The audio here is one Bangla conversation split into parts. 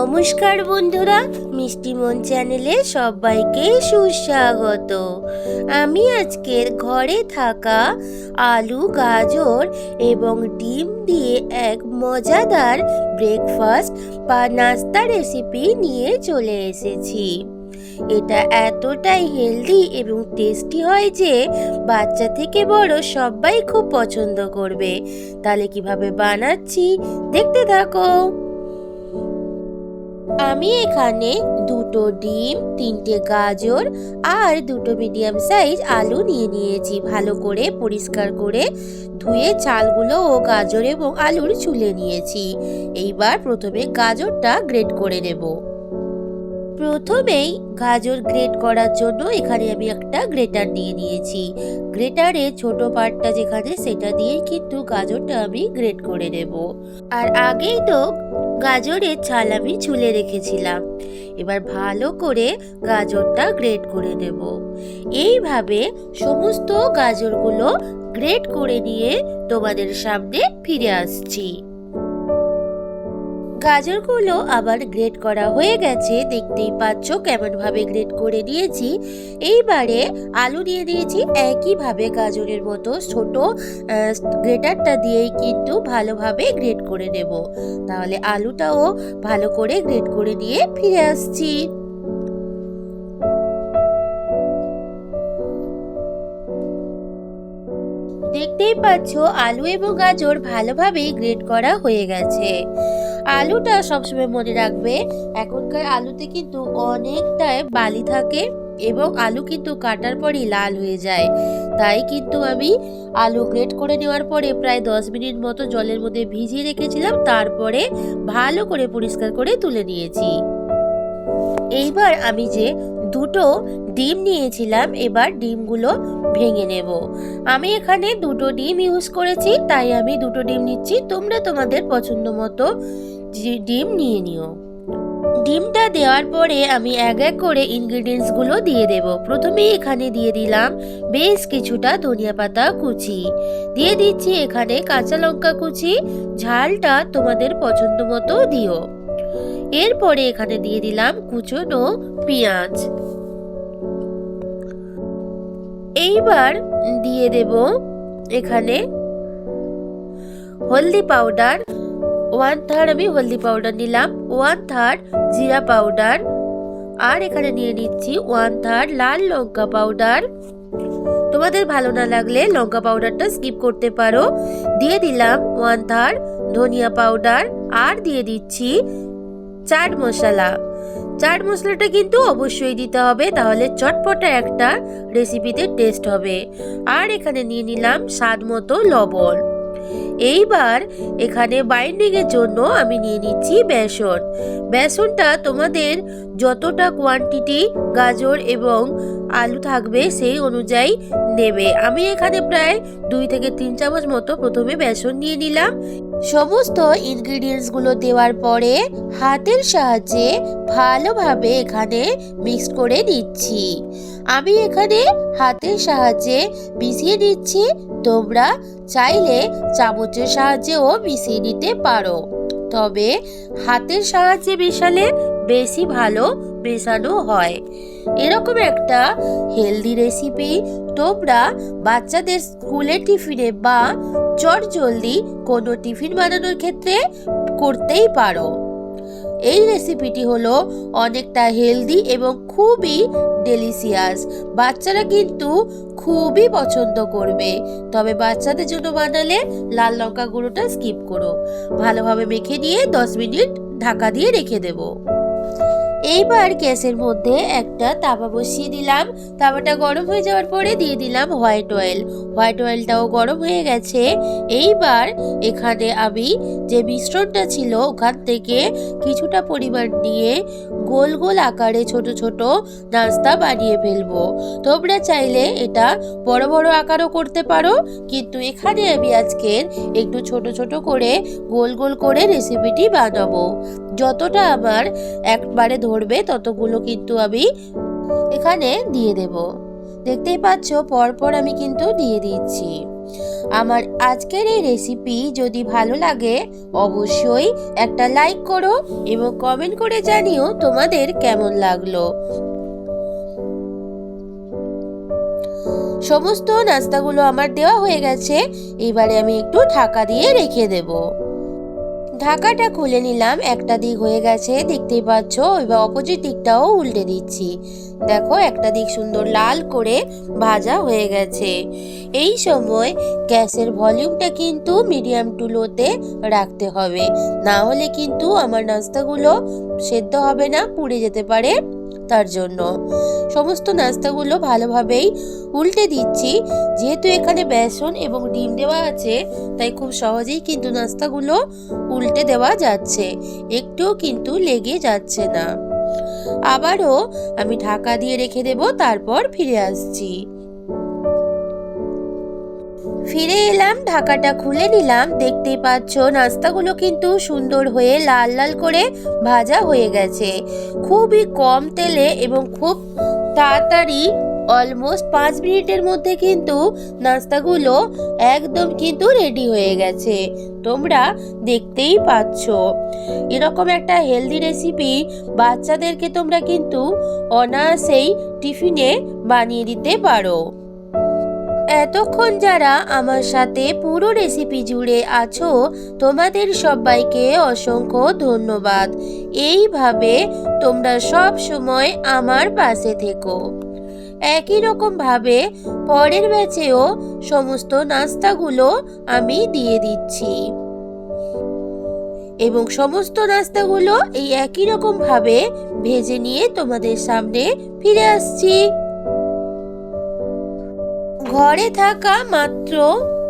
নমস্কার বন্ধুরা, মিষ্টি মন চ্যানেলে সবাইকে সুস্বাগত। আমি আজকের ঘরে থাকা আলু, গাজর এবং ডিম দিয়ে এক মজাদার ব্রেকফাস্ট বা নাস্তা রেসিপি নিয়ে চলে এসেছি। এটা এতটাই হেলদি এবং টেস্টি হয় যে বাচ্চা থেকে বড় সবাই খুব পছন্দ করবে। তাহলে কীভাবে বানাচ্ছি, দেখতে থাকো। আমি এখানে দুটো ডিম, তিনটে গাজর আর দুটো মিডিয়াম সাইজ আলু নিয়ে নিয়েছি। ভালো করে পরিষ্কার করে ধুয়ে চালগুলো ও গাজর এবং আলুর চুলে নিয়েছি। এইবার প্রথমে গাজরটা গ্রেট করে নেব। প্রথমেই গাজর গ্রেট করার জন্য এখানে আমি একটা গ্রেটার নিয়ে নিয়েছি। গ্রেটারে ছোট পার্টটা যেখানে সেটা দিয়েই কিন্তু গাজরটা আমি গ্রেট করে নেব। আর আগেই তো গাজরের ছাল আমি ছুলে রেখেছিলাম। এবার ভালো করে গাজরটা গ্রেট করে নেব। এইভাবে সমস্ত গাজরগুলো গ্রেট করে নিয়ে তোমাদের সামনে ফিরে আসছি। গাজরগুলো আবার গ্রেড করা হয়ে গেছে, দেখতেই পাচ্ছ কেমনভাবে গ্রেট করে নিয়েছি এইবারে আলু নিয়ে নিয়েছি একইভাবে গাজরের মতো ছোট গ্রেটারটা দিয়েই কিন্তু ভালোভাবে গ্রেড করে নেব। তাহলে আলুটাও ভালো করে গ্রেড করে নিয়ে ফিরে আসছি। পাচ্ছ আলু এবং গাজর ভালোভাবেই গ্রেট করা হয়ে গেছে। আলুটা সবসময় মনে রাখবে, এখনকার আলুতে কিন্তু অনেকটাই বালি থাকে এবং আলু কিন্তু কাটার পরই লাল হয়ে যায়। তাই কিন্তু আমি আলু গ্রেট করে নেওয়ার পরে প্রায় দশ মিনিট মতো জলের মধ্যে ভিজিয়ে রেখেছিলাম, তারপরে ভালো করে পরিষ্কার করে তুলে নিয়েছি। এইবার আমি যে দুটো ডিম নিয়েছিলাম, এবার ডিমগুলো ভেঙে নেব। আমি এখানে দুটো ডিম ইউজ করেছি, তাই আমি দুটো ডিম নিচ্ছি। তোমরা তোমাদের পছন্দ মতো ডিম নিয়ে নিও। ডিমটা দেওয়ার পরে আমি এক এক করে ইনগ্রিডিয়েন্টসগুলো দিয়ে দেব। প্রথমে এখানে দিয়ে দিলাম বেশ কিছুটা ধনিয়া পাতা কুচি। দিয়ে দিচ্ছি এখানে কাঁচা লঙ্কা কুচি। ঝালটা তোমাদের পছন্দ মতো দিও। এরপরে এখানে দিয়ে দিলাম কুচনো পেঁয়াজ। এইবার দিয়ে দেব এখানে হলদি পাউডার ওয়ান থার্ড আমি হলদি পাউডার নিলাম ওয়ান থার্ড জিরা পাউডার, আর এখানে নিয়ে নিচ্ছি ওয়ান থার্ড লাল লঙ্কা পাউডার। তোমাদের ভালো না লাগলে লঙ্কা পাউডারটা স্কিপ করতে পারো। দিয়ে দিলাম ওয়ান থার্ড ধনিয়া পাউডার, আর দিয়ে দিচ্ছি চাট মশলা। চাট মশলাটা কিন্তু অবশ্যই দিতে হবে, তাহলে চটপটা একটা রেসিপিতে টেস্ট হবে। আর এখানে নিয়ে নিলাম স্বাদ মতো লবণ। এইবার এখানে বাইন্ডিং এর জন্য আমি নিয়ে নিচ্ছি বেসন। বেসনটা তোমাদের যতটা কোয়ান্টিটি গাজর এবং আলু থাকবে সেই অনুযায়ী নেবে। আমি এখানে প্রায় দুই থেকে তিন চামচ মতো প্রথমে বেসন নিয়ে নিলাম। সমস্ত ইনগ্রিডিয়েন্টসগুলো দেওয়ার পরে হাতের সাহায্যে ভালোভাবে এখানে মিক্স করে নিচ্ছি। আমি এখানে হাতের সাহায্যে মিশিয়ে নিচ্ছি তোমরা চাইলে চামচের সাহায্যেও মিশিয়ে নিতে পারো। তবে হাতের সাহায্যে মেশালে বেশি ভালো মেশানো হয়। এরকম একটা হেলদি রেসিপি তোমরা বাচ্চাদের স্কুলে টিফিনে বা চট জলদি কোনো টিফিন বানানোর ক্ষেত্রে করতেই পারো। এই রেসিপিটি হলো অনেকটা হেলদি এবং খুবই ডেলিসিয়াস বাচ্চারা কিন্তু খুবই পছন্দ করবে। তবে বাচ্চাদের জন্য বানালে লাল লঙ্কা গুঁড়োটা স্কিপ করো। ভালোভাবে মেখে নিয়ে দশ মিনিট ঢাকা দিয়ে রেখে দেবো। এইবার গ্যাসের মধ্যে একটা তাওয়া বসিয়ে দিলাম। তাওয়াটা গরম হয়ে যাওয়ার পরে দিয়ে দিলাম হোয়াইট অয়েল। হোয়াইট অয়েলটাও গরম হয়ে গেছে। এইবার এখানে আমি যে মিশ্রণটা ছিল ওখান থেকে কিছুটা পরিমাণ নিয়ে গোল গোল আকারে ছোট ছোট নাস্তা বানিয়ে ফেলব। তোমরা চাইলে এটা বড় বড় আকারও করতে পারো, কিন্তু এখানে আমি আজকের একটু ছোট ছোট করে গোল গোল করে রেসিপিটি বানাবো। যতটা আমার একবারে ধরবে ততগুলো কিন্তু আমি এখানে দিয়ে দেব। দেখতেই পাচ্ছ, পরপর আমি কিন্তু দিয়ে দিচ্ছি আমার আজকের এই রেসিপি যদি ভালো লাগে, অবশ্যই একটা লাইক করো এবং কমেন্ট করে জানিও তোমাদের কেমন লাগল। সমস্ত নাস্তাগুলো আমার দেওয়া হয়ে গেছে, এবারে আমি একটু ঢাকা দিয়ে রেখে দেব। ঢাকাটা খুলে নিলাম। একটা দিক হয়ে গেছে, দেখতেই পাচ্ছ। এবার অপোজিট দিকটাও উল্টে দিচ্ছি। দেখো, একটা দিক সুন্দর লাল করে ভাজা হয়ে গেছে। এই সময় গ্যাসের ভলিউমটা কিন্তু মিডিয়াম টু লোতে রাখতে হবে। না হলে কিন্তু আমার নাস্তাগুলো সেদ্ধ হবে না, পুড়ে যেতে পারে। তার জন্য। সমস্ত নাস্তাগুলো ভালোভাবেই উল্টে দিচ্ছি। যেহেতু এখানে বেসন এবং ডিম দেওয়া আছে, তাই খুব সহজেই কিন্তু নাস্তাগুলো উল্টে দেওয়া যাচ্ছে। একটুও কিন্তু লেগে যাচ্ছে না। আবারও আমি ঢাকা দিয়ে রেখে দেব, তারপর ফিরে আসছি। ফিরে এলাম, ঢাকাটা খুলে নিলাম। দেখতেই পাচ্ছ, নাস্তাগুলো কিন্তু সুন্দর হয়ে লাল লাল করে ভাজা হয়ে গেছে। খুবই কম তেলে এবং খুব তাড়াতাড়ি অলমোস্ট পাঁচ মিনিটের মধ্যে কিন্তু নাস্তাগুলো একদম কিন্তু রেডি হয়ে গেছে। তোমরা দেখতেই পাচ্ছ। এরকম একটা হেলদি রেসিপি বাচ্চাদেরকে তোমরা কিন্তু অনায়াসেই টিফিনে বানিয়ে দিতে পারো। এতক্ষণ যারা আমার সাথে পুরো রেসিপি জুড়ে আছো, তোমাদের সবাইকে অসংখ্য ধন্যবাদ। এইভাবে তোমরা সব সময় আমার পাশে থেকো। একই রকম ভাবে পরের ব্যাচেও সমস্ত নাস্তাগুলো আমি দিয়ে দিচ্ছি। এবং সমস্ত নাস্তাগুলো এই একই রকম ভাবে ভেজে নিয়ে তোমাদের সামনে ফিরে আসছি। ঘরে থাকা মাত্র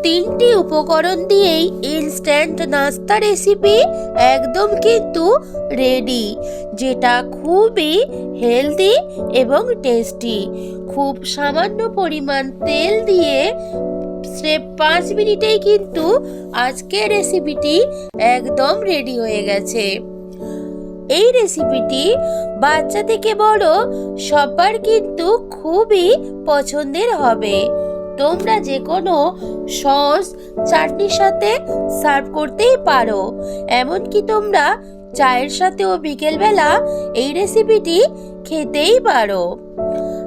তিনটি উপকরণ দিয়েই ইনস্ট্যান্ট নাস্তা রেসিপি একদম কিন্তু রেডি যেটা খুবই হেলদি এবং টেস্টি খুব সামান্য পরিমাণ তেল দিয়ে স্রেফ পাঁচ মিনিটেই কিন্তু আজকের রেসিপিটি একদম রেডি হয়ে গেছে। এই রেসিপিটি বাচ্চা থেকে বড় সবার কিন্তু খুবই পছন্দের হবে। তোমরা যে কোনো সস চাটনির সাথে সার্ভ করতেই পারো। এমনকি তোমরা চায়ের সাথেও বিকেলবেলা এই রেসিপিটি খেতেই পারো।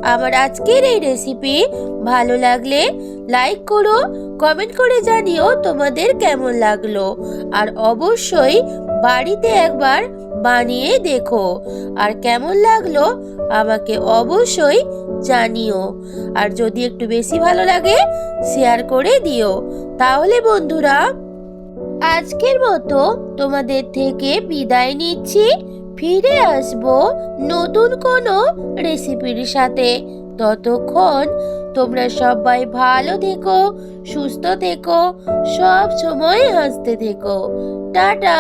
আমার আজকের এই রেসিপি ভালো লাগলে লাইক করো, কমেন্ট করে জানিও তোমাদের কেমন লাগল। আর অবশ্যই বাড়িতে একবার বানিয়ে দেখো। আর কেমন লাগল আমাকে অবশ্যই জানিও। আর যদি একটু বেশি ভালো লাগে শেয়ার করে দিও। তাহলে বন্ধুরা, আজকের মতো তোমাদের থেকে বিদায় নিচ্ছি। ফিরে আসব নতুন কোনো রেসিপির সাথে। ততক্ষণ তোমরা সবাই ভালো থেকো, সুস্থ থেকো, সব সময় হাসতে থেকো। টাটা!